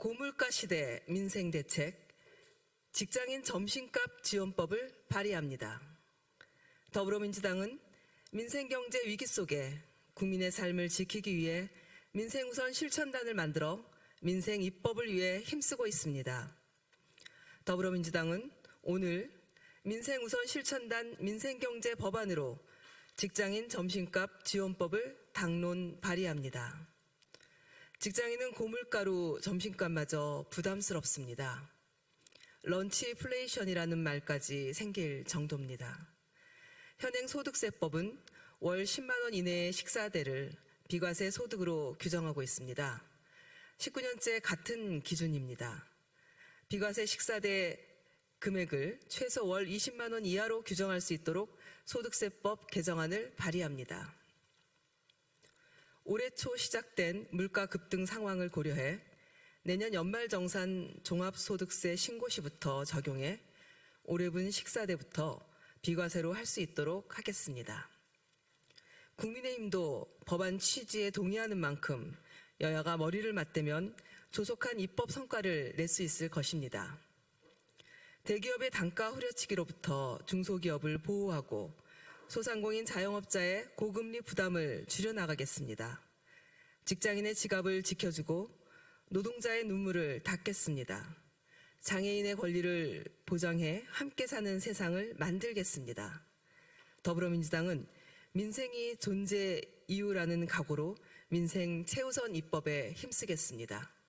고물가 시대 민생 대책 직장인 점심값 지원법을 발의합니다. 더불어민주당은 민생경제 위기 속에 국민의 삶을 지키기 위해 민생우선 실천단을 만들어 민생 입법을 위해 힘쓰고 있습니다. 더불어민주당은 오늘 민생우선 실천단 민생경제 법안으로 직장인 점심값 지원법을 당론 발의합니다. 직장인은 고물가로 점심값마저 부담스럽습니다. 런치 플레이션이라는 말까지 생길 정도입니다. 현행 소득세법은 월 10만 원 이내의 식사대를 비과세 소득으로 규정하고 있습니다. 19년째 같은 기준입니다. 비과세 식사대 금액을 최소 월 20만 원 이하로 규정할 수 있도록 소득세법 개정안을 발의합니다. 올해 초 시작된 물가 급등 상황을 고려해 내년 연말정산 종합소득세 신고 시부터 적용해 올해분 식사대부터 비과세로 할 수 있도록 하겠습니다. 국민의힘도 법안 취지에 동의하는 만큼 여야가 머리를 맞대면 조속한 입법 성과를 낼 수 있을 것입니다. 대기업의 단가 후려치기로부터 중소기업을 보호하고 소상공인 자영업자의 고금리 부담을 줄여나가겠습니다. 직장인의 지갑을 지켜주고 노동자의 눈물을 닦겠습니다. 장애인의 권리를 보장해 함께 사는 세상을 만들겠습니다. 더불어민주당은 민생이 존재 이유라는 각오로 민생 최우선 입법에 힘쓰겠습니다.